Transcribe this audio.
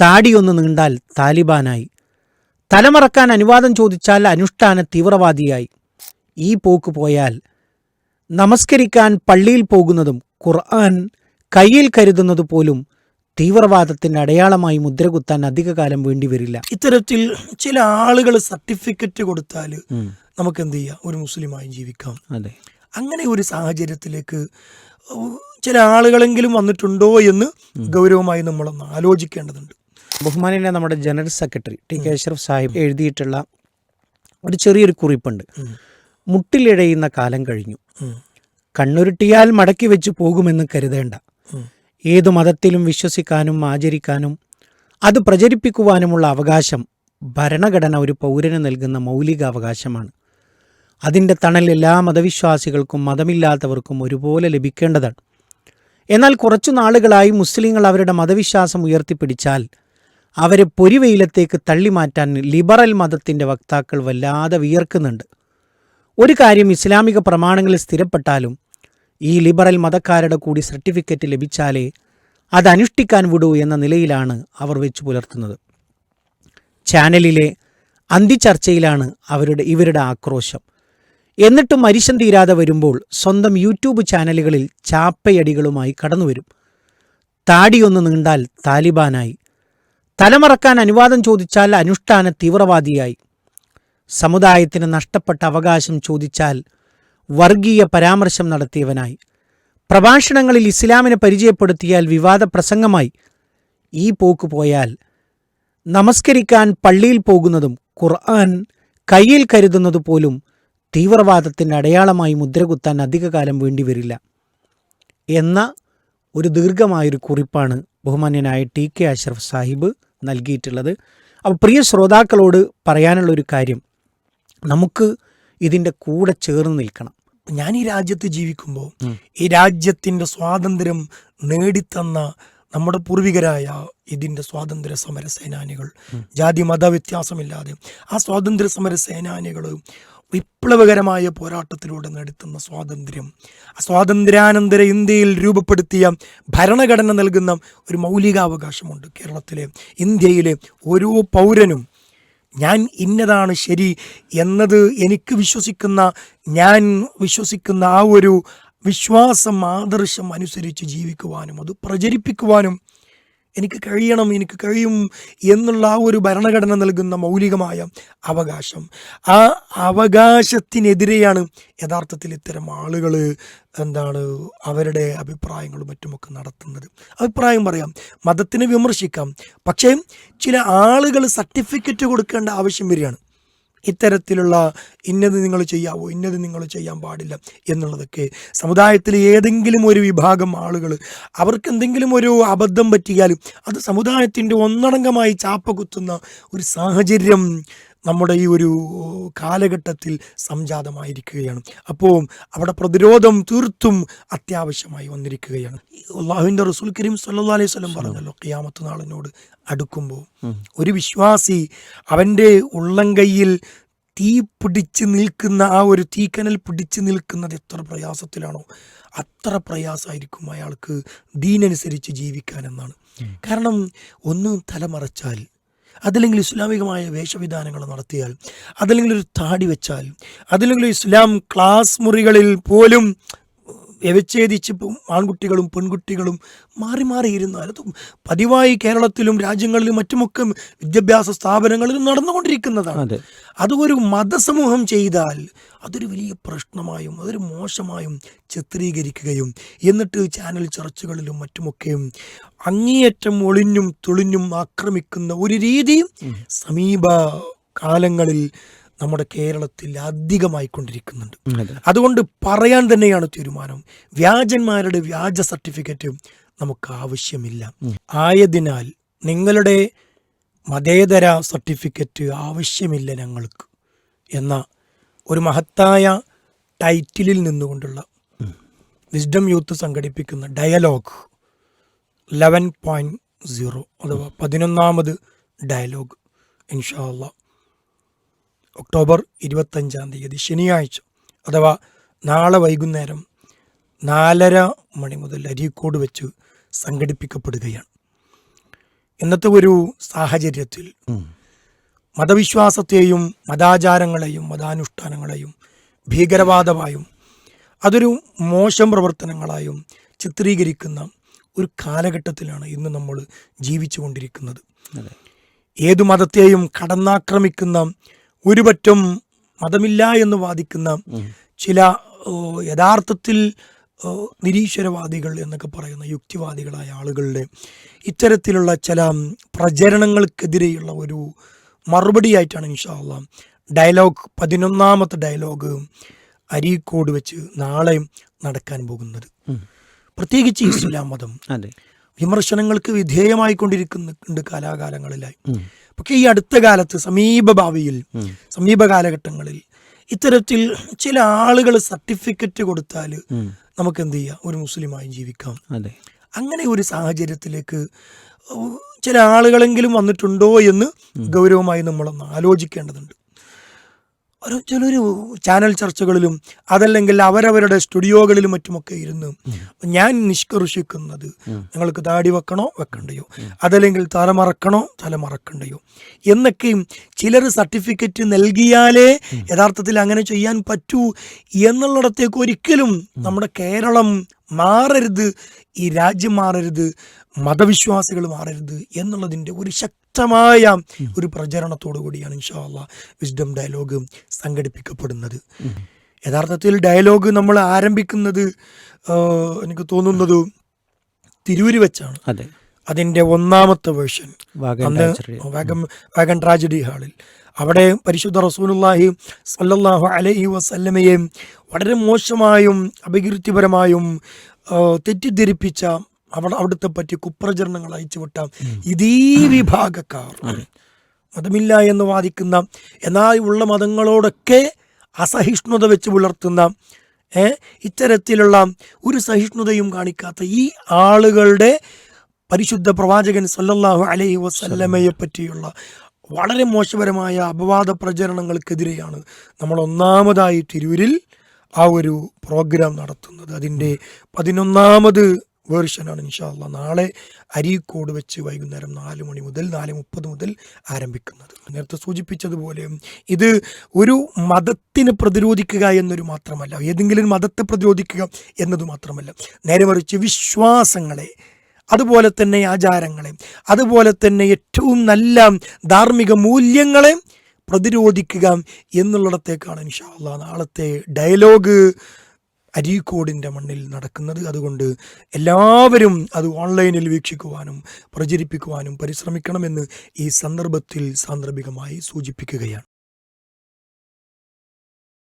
താടിയൊന്ന് നീണ്ടാൽ താലിബാനായി. തലമറക്കാൻ അനുവാദം ചോദിച്ചാൽ അനുഷ്ഠാന തീവ്രവാദിയായി. ഈ പോക്ക് പോയാൽ നമസ്കരിക്കാൻ പള്ളിയിൽ പോകുന്നതും ഖുർആൻ കയ്യിൽ കരുതുന്നത് പോലും തീവ്രവാദത്തിന്റെ അടയാളമായി മുദ്രകുത്താൻ അധികകാലം വേണ്ടിവരില്ല. ഇത്തരത്തിൽ ചില ആളുകൾ സർട്ടിഫിക്കറ്റ് കൊടുത്താൽ നമുക്ക് എന്ത് ചെയ്യാം? ഒരു മുസ്ലിമായി ജീവിക്കാം. അതെ. അങ്ങനെ ഒരു സാഹചര്യത്തിലേക്ക് ചില ആളുകളെങ്കിലും വന്നിട്ടുണ്ടോ എന്ന് ഗൗരവമായി നമ്മളൊന്ന് ആലോചിക്കേണ്ടതുണ്ട്. ബഹുമാനിലെ നമ്മുടെ general secretary T K Ashraf Sahib എഴുതിയിട്ടുള്ള ഒരു ചെറിയൊരു കുറിപ്പുണ്ട്. മുട്ടിലിഴയുന്ന കാലം കഴിഞ്ഞു. കണ്ണുരുട്ടിയാൽ മടക്കി വെച്ച് പോകുമെന്ന് കരുതേണ്ട. ഏതു മതത്തിലും വിശ്വസിക്കാനും ആചരിക്കാനും അത് പ്രചരിപ്പിക്കുവാനുമുള്ള അവകാശം ഭരണഘടന ഒരു പൗരന് നൽകുന്ന മൗലിക അവകാശമാണ് അതിന്റെ തണൽ എല്ലാ മതവിശ്വാസികൾക്കും മതമില്ലാത്തവർക്കും ഒരുപോലെ ലഭിക്കേണ്ടതാണ്. എന്നാൽ കുറച്ചു നാളുകളായി മുസ്ലിങ്ങൾ അവരുടെ മതവിശ്വാസം ഉയർത്തിപ്പിടിച്ചാൽ അവരെ പൊരിവെയിലത്തേക്ക് തള്ളിമാറ്റാൻ ലിബറൽ മതത്തിന്റെ വക്താക്കൾ വല്ലാതെ വിയർക്കുന്നുണ്ട്. ഒരു കാര്യം ഇസ്ലാമിക പ്രമാണങ്ങളിൽ സ്ഥിരപ്പെട്ടാലും ഈ ലിബറൽ മതക്കാരുടെ കൂടി സർട്ടിഫിക്കറ്റ് ലഭിച്ചാലേ അത് വിടൂ എന്ന നിലയിലാണ് അവർ വെച്ചു പുലർത്തുന്നത്. ചാനലിലെ അന്തിച്ചർച്ചയിലാണ് അവരുടെ ഇവരുടെ ആക്രോശം. എന്നിട്ടും മരിശം തീരാതെ വരുമ്പോൾ സ്വന്തം യൂട്യൂബ് ചാനലുകളിൽ ചാപ്പയടികളുമായി കടന്നുവരും. താടിയൊന്ന് നീണ്ടാൽ താലിബാനായി. തലമറക്കാൻ അനുവാദം ചോദിച്ചാൽ അനുഷ്ഠാന തീവ്രവാദിയായി. സമുദായത്തിന് നഷ്ടപ്പെട്ട അവകാശം ചോദിച്ചാൽ വർഗീയ പരാമർശം നടത്തിയവനായി. പ്രഭാഷണങ്ങളിൽ ഇസ്ലാമിനെ പരിചയപ്പെടുത്തിയാൽ വിവാദ പ്രസംഗമായി. ഈ പോക്ക് പോയാൽ നമസ്കരിക്കാൻ പള്ളിയിൽ പോകുന്നതും ഖുർആൻ കയ്യിൽ കരുതുന്നത് പോലും തീവ്രവാദത്തിന്റെ അടയാളമായി മുദ്രകുത്താൻ അധികകാലം വേണ്ടിവരില്ല. എന്ന ഒരു ദീർഘമായൊരു കുറിപ്പാണ് ബഹുമാന്യനായ ടി കെ അഷ്റഫ് സാഹിബ് നൽകിയിട്ടുള്ളത്. അപ്പോൾ പ്രിയ ശ്രോതാക്കളോട് പറയാനുള്ളൊരു കാര്യം നമുക്ക് ഇതിന്റെ കൂടെ ചേർന്ന് നിൽക്കണം. ഞാൻ ഈ രാജ്യത്ത് ജീവിക്കുമ്പോൾ ഈ രാജ്യത്തിന്റെ സ്വാതന്ത്ര്യം നേടിത്തന്ന നമ്മുടെ പൂർവികരായ ഇതിന്റെ സ്വാതന്ത്ര്യ സമര സേനാനികൾ ജാതി മത വ്യത്യാസമില്ലാതെ ആ സ്വാതന്ത്ര്യ സമര സേനാനികൾ വിപ്ലവകരമായ പോരാട്ടത്തിലൂടെ നടത്തുന്ന സ്വാതന്ത്ര്യം. സ്വാതന്ത്ര്യാനന്തര ഇന്ത്യയിൽ രൂപപ്പെടുത്തിയ ഭരണഘടന നൽകുന്ന ഒരു മൗലികാവകാശമുണ്ട് കേരളത്തിലെ. ഇന്ത്യയിലെ ഓരോ പൗരനും ഞാൻ ഇന്നതാണ് ശരി എന്നത് എനിക്ക് വിശ്വസിക്കുന്ന ഞാൻ വിശ്വസിക്കുന്ന ആ ഒരു വിശ്വാസം ആദർശം അനുസരിച്ച് ജീവിക്കുവാനും അത് പ്രചരിപ്പിക്കുവാനും എനിക്ക് കഴിയണം എനിക്ക് കഴിയും എന്നുള്ള ആ ഒരു ഭരണഘടന നൽകുന്ന മൗലികമായ അവകാശം. ആ അവകാശത്തിനെതിരെയാണ് യഥാർത്ഥത്തിൽ ഇത്തരം ആളുകൾ എന്താണ് അവരുടെ അഭിപ്രായങ്ങളും മറ്റുമൊക്കെ നടത്തുന്നത്. അഭിപ്രായം പറയാം മതത്തിനെ വിമർശിക്കാം. പക്ഷേ ചില ആളുകൾ സർട്ടിഫിക്കറ്റ് കൊടുക്കേണ്ട ആവശ്യം വരികയാണ്. ഇത്തരത്തിലുള്ള ഇന്നത് നിങ്ങൾ ചെയ്യാവോ ഇന്നത് നിങ്ങൾ ചെയ്യാൻ പാടില്ല എന്നുള്ളതൊക്കെ സമുദായത്തിൽ ഏതെങ്കിലും ഒരു വിഭാഗം ആളുകൾ അവർക്ക് എന്തെങ്കിലും ഒരു അബദ്ധം പറ്റിയാലും അത് സമുദായത്തിന്റെ ഒന്നടങ്കമായി ചാപ്പ കുത്തുന്ന ഒരു സാഹചര്യം നമ്മുടെ ഈ ഒരു കാലഘട്ടത്തിൽ സംജാതമായിരിക്കുകയാണ്. അപ്പോൾ അവിടെ പ്രതിരോധം തീർത്തും അത്യാവശ്യമായി വന്നിരിക്കുകയാണ്. അള്ളാഹുവിന്റെ റസൂൽ കരീം സല്ലാ അലൈഹി സ്വലം പറഞ്ഞല്ലോ ഖിയാമത്ത് നാളിനോട് അടുക്കുമ്പോൾ. ഒരു വിശ്വാസി അവന്റെ ഉള്ളംകൈയിൽ തീ പിടിച്ച് നിൽക്കുന്ന ആ ഒരു തീക്കനൽ പിടിച്ച് നിൽക്കുന്നത് എത്ര പ്രയാസത്തിലാണോ. അത്ര പ്രയാസമായിരിക്കും അയാൾക്ക് ദീനനുസരിച്ച് ജീവിക്കാൻ എന്നാണ് കാരണം ഒന്ന് തലമറച്ചാൽ അതല്ലെങ്കിൽ ഇസ്ലാമികമായ വേഷവിധാനങ്ങൾ നടത്തിയാൽ അതല്ലെങ്കിൽ ഒരു താടി വെച്ചാൽ അതല്ലെങ്കിൽ ഇസ്ലാം ക്ലാസ് മുറികളിൽ പോലും വ്യവച്ഛേദിച്ച് ആൺകുട്ടികളും പെൺകുട്ടികളും മാറി മാറിയിരുന്നു അത് പതിവായി കേരളത്തിലും രാജ്യങ്ങളിലും മറ്റുമൊക്കെ വിദ്യാഭ്യാസ സ്ഥാപനങ്ങളിലും നടന്നുകൊണ്ടിരിക്കുന്നതാണ്. അത്. ഒരു മതസമൂഹം ചെയ്താൽ അതൊരു വലിയ പ്രശ്നമായും അതൊരു മോശമായും ചിത്രീകരിക്കുകയും എന്നിട്ട് ചാനൽ ചർച്ചകളിലും മറ്റുമൊക്കെയും അങ്ങേയറ്റം ഒളിഞ്ഞും തുളിഞ്ഞും ആക്രമിക്കുന്ന ഒരു രീതി സമീപ കാലങ്ങളിൽ നമ്മുടെ കേരളത്തിൽ അധികമായി കൊണ്ടിരിക്കുന്നുണ്ട് അതുകൊണ്ട് പറയാൻ തന്നെയാണ് തീരുമാനം. വ്യാജന്മാരുടെ വ്യാജ സർട്ടിഫിക്കറ്റും നമുക്ക് ആവശ്യമില്ല. ആയതിനാൽ നിങ്ങളുടെ മതേതര സർട്ടിഫിക്കറ്റ് ആവശ്യമില്ല ഞങ്ങൾക്ക് എന്ന ഒരു മഹത്തായ ടൈറ്റിലിൽ നിന്നുകൊണ്ടുള്ള വിസ്ഡം യൂത്ത് സംഘടിപ്പിക്കുന്ന ഡയലോഗ് ലെവൻ പോയിന്റ് സീറോ അഥവാ പതിനൊന്നാമത് ഡയലോഗ് ഇൻഷാ അള്ളാ. ഒക്ടോബർ ഇരുപത്തഞ്ചാം തീയതി ശനിയാഴ്ച അഥവാ നാളെ വൈകുന്നേരം നാലര മണി മുതൽ അരീക്കോട് വെച്ച് സംഘടിപ്പിക്കപ്പെടുകയാണ്. ഇന്നത്തെ ഒരു സാഹചര്യത്തിൽ മതവിശ്വാസത്തെയും മതാചാരങ്ങളെയും മതാനുഷ്ഠാനങ്ങളെയും ഭീകരവാദമായും അതൊരു മോശം പ്രവർത്തനങ്ങളായും ചിത്രീകരിക്കുന്ന ഒരു കാലഘട്ടത്തിലാണ് ഇന്ന് നമ്മൾ ജീവിച്ചുകൊണ്ടിരിക്കുന്നത്. ഏതു മതത്തെയും കടന്നാക്രമിക്കുന്ന ഒരുപറ്റം മതമില്ല എന്ന് വാദിക്കുന്ന ചില യഥാർത്ഥത്തിൽ നിരീശ്വരവാദികൾ എന്നൊക്കെ പറയുന്ന യുക്തിവാദികളായ ആളുകളുടെ ഇത്തരത്തിലുള്ള ചില പ്രചരണങ്ങൾക്കെതിരെയുള്ള ഒരു മറുപടിയായിട്ടാണ് ഇൻഷാല്ല ഡയലോഗ് പതിനൊന്നാമത്തെ ഡയലോഗ് അരീക്കോട് വെച്ച് നാളെ നടക്കാൻ പോകുന്നത്. പ്രത്യേകിച്ച് ഇസ്ലാം മതം വിമർശനങ്ങൾക്ക് വിധേയമായിക്കൊണ്ടിരിക്കുന്നുണ്ട് കാലാകാലങ്ങളിലായി. പക്ഷേ ഈ അടുത്ത കാലത്ത് സമീപ ഭാവിയിൽ സമീപ കാലഘട്ടങ്ങളിൽ ഇത്തരത്തിൽ ചില ആളുകൾ സർട്ടിഫിക്കറ്റ് കൊടുത്താൽ നമുക്ക് എന്ത് ചെയ്യാം? ഒരു മുസ്ലിമായി ജീവിക്കാം. അതെ. അങ്ങനെ ഒരു സാഹചര്യത്തിലേക്ക് ചില ആളുകളെങ്കിലും വന്നിട്ടുണ്ടോ എന്ന് ഗൗരവമായി നമ്മളൊന്ന് ആലോചിക്കേണ്ടതുണ്ട്. ഒരു ചിലൊരു ചാനൽ ചർച്ചകളിലും അതല്ലെങ്കിൽ അവരവരുടെ സ്റ്റുഡിയോകളിലും മറ്റുമൊക്കെ ഇരുന്ന് ഞാൻ നിഷ്കർഷിക്കുന്നത് നിങ്ങൾക്ക് താടി വെക്കണോ വെക്കണ്ടയോ? അതല്ലെങ്കിൽ തല മറക്കണോ? തല മറക്കണ്ടയോ? എന്നൊക്കെയും ചിലർ സർട്ടിഫിക്കറ്റ് നൽകിയാലേ യഥാർത്ഥത്തിൽ അങ്ങനെ ചെയ്യാൻ പറ്റൂ എന്നുള്ളിടത്തേക്ക് ഒരിക്കലും നമ്മുടെ കേരളം മാറരുത് ഈ രാജ്യം മാറരുത് മതവിശ്വാസികൾ മാറരുത് എന്നുള്ളതിന്റെ ഒരു ശക്തമായ ഒരു പ്രചരണത്തോടു കൂടിയാണ് ഇൻഷാല്ല വിസ്ഡം ഡയലോഗ് സംഘടിപ്പിക്കപ്പെടുന്നത്. യഥാർത്ഥത്തിൽ ഡയലോഗ് നമ്മൾ ആരംഭിക്കുന്നത് എനിക്ക് തോന്നുന്നത് തിരൂര് വെച്ചാണ്. അതെ. അതിന്റെ ഒന്നാമത്തെ വേർഷൻ വാഗൻ അന്ന് വാഗൻ ട്രാജഡി ഹാളിൽ. അവിടെ പരിശുദ്ധ റസൂലുല്ലാഹി സല്ലാഹു അലഹി വസല്ലമയെ വളരെ മോശമായും അപകീർത്തിപരമായും തെറ്റിദ്ധരിപ്പിച്ച അവിടെ അവിടുത്തെ പറ്റി കുപ്രചരണങ്ങൾ അയച്ചുവിട്ട ഇതീ വിഭാഗക്കാർ. മതമില്ല എന്ന് വാദിക്കുന്ന എന്നാൽ ഉള്ള മതങ്ങളോടൊക്കെ അസഹിഷ്ണുത വെച്ച് പുലർത്തുന്ന ഇത്തരത്തിലുള്ള ഒരു സഹിഷ്ണുതയും കാണിക്കാത്ത ഈ ആളുകളുടെ പരിശുദ്ധ പ്രവാചകൻ സല്ലല്ലാഹു അലൈഹി വസല്ലമയെ പറ്റിയുള്ള വളരെ മോശപരമായ അപവാദ പ്രചരണങ്ങൾക്കെതിരെയാണ് നമ്മൾ ഒന്നാമതായി തിരൂരിൽ ആ ഒരു പ്രോഗ്രാം നടത്തുന്നത്. അതിന്റെ പതിനൊന്നാമത് വേർഷനാണ് ഇൻഷാല്ല നാളെ അരീക്കോട് വെച്ച് വൈകുന്നേരം നാല് മണി മുതൽ നാല് മുപ്പത് മുതൽ ആരംഭിക്കുന്നത്. നേരത്തെ സൂചിപ്പിച്ചതുപോലെ ഇത് ഒരു മതത്തിന് പ്രതിരോധിക്കുക എന്നൊരു മാത്രമല്ല ഏതെങ്കിലും മതത്തെ പ്രതിരോധിക്കുക എന്നത് മാത്രമല്ല. നേരെ മറിച്ച് വിശ്വാസങ്ങളെ അതുപോലെ തന്നെ ആചാരങ്ങളെ അതുപോലെ തന്നെ ഏറ്റവും നല്ല ധാർമ്മിക മൂല്യങ്ങളെ പ്രതിരോധിക്കുക എന്നുള്ളിടത്തേക്കാണ് ഇൻഷാല്ല നാളത്തെ ഡയലോഗ്. അരീക്കോടിന്റെ മണ്ണിൽ നടക്കുന്നത്. അതുകൊണ്ട് എല്ലാവരും അത് ഓൺലൈനിൽ വീക്ഷിക്കുവാനും പ്രചരിപ്പിക്കുവാനും പരിശ്രമിക്കണമെന്ന് ഈ സന്ദർഭത്തിൽ സാന്ദർഭികമായി സൂചിപ്പിക്കുകയാണ്.